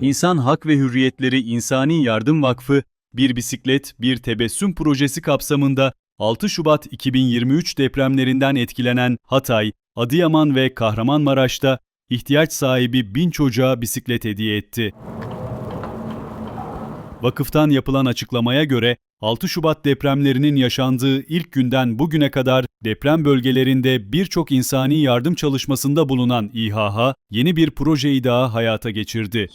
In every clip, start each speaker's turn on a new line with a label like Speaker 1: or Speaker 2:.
Speaker 1: İnsan Hak ve Hürriyetleri İnsani Yardım Vakfı, Bir Bisiklet, Bir Tebessüm projesi kapsamında 6 Şubat 2023 depremlerinden etkilenen Hatay, Adıyaman ve Kahramanmaraş'ta ihtiyaç sahibi bin çocuğa bisiklet hediye etti. Vakıftan yapılan açıklamaya göre 6 Şubat depremlerinin yaşandığı ilk günden bugüne kadar deprem bölgelerinde birçok insani yardım çalışmasında bulunan İHH yeni bir projeyi daha hayata geçirdi.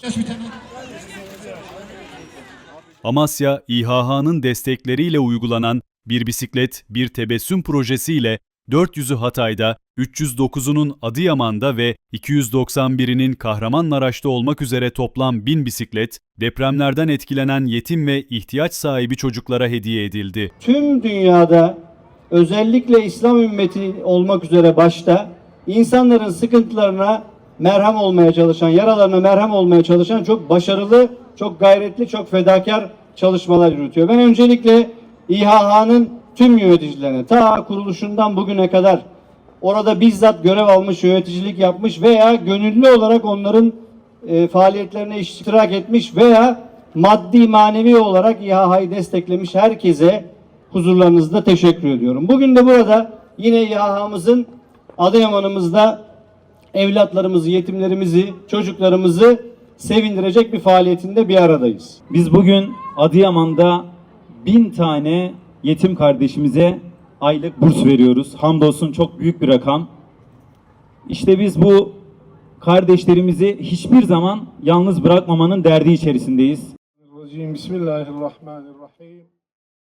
Speaker 1: Amasya, İHH'nın destekleriyle uygulanan Bir Bisiklet, Bir Tebessüm projesiyle 400'ü Hatay'da, 309'unun Adıyaman'da ve 291'inin Kahramanmaraş'ta olmak üzere toplam 1000 bisiklet, depremlerden etkilenen yetim ve ihtiyaç sahibi çocuklara hediye edildi.
Speaker 2: tüm dünyada özellikle İslam ümmeti olmak üzere başta insanların sıkıntılarına merhem olmaya çalışan, yaralarına merhem olmaya çalışan çok başarılı, çok gayretli, çok fedakar çalışmalar yürütüyor. Ben öncelikle İHH'nın tüm yöneticilerine ta kuruluşundan bugüne kadar orada bizzat görev almış, yöneticilik yapmış veya gönüllü olarak onların e, faaliyetlerine iştirak etmiş veya maddi manevi olarak İHH'yı desteklemiş herkese huzurlarınızda teşekkür ediyorum. Bugün de burada yine İHH'mızın Adıyaman'ımızda evlatlarımızı, yetimlerimizi, çocuklarımızı sevindirecek bir faaliyetinde bir aradayız.
Speaker 3: Biz bugün Adıyaman'da bin tane yetim kardeşimize aylık burs veriyoruz. Hamdolsun çok büyük bir rakam. İşte biz bu kardeşlerimizi hiçbir zaman yalnız bırakmamanın derdi içerisindeyiz.
Speaker 4: Bismillahirrahmanirrahim.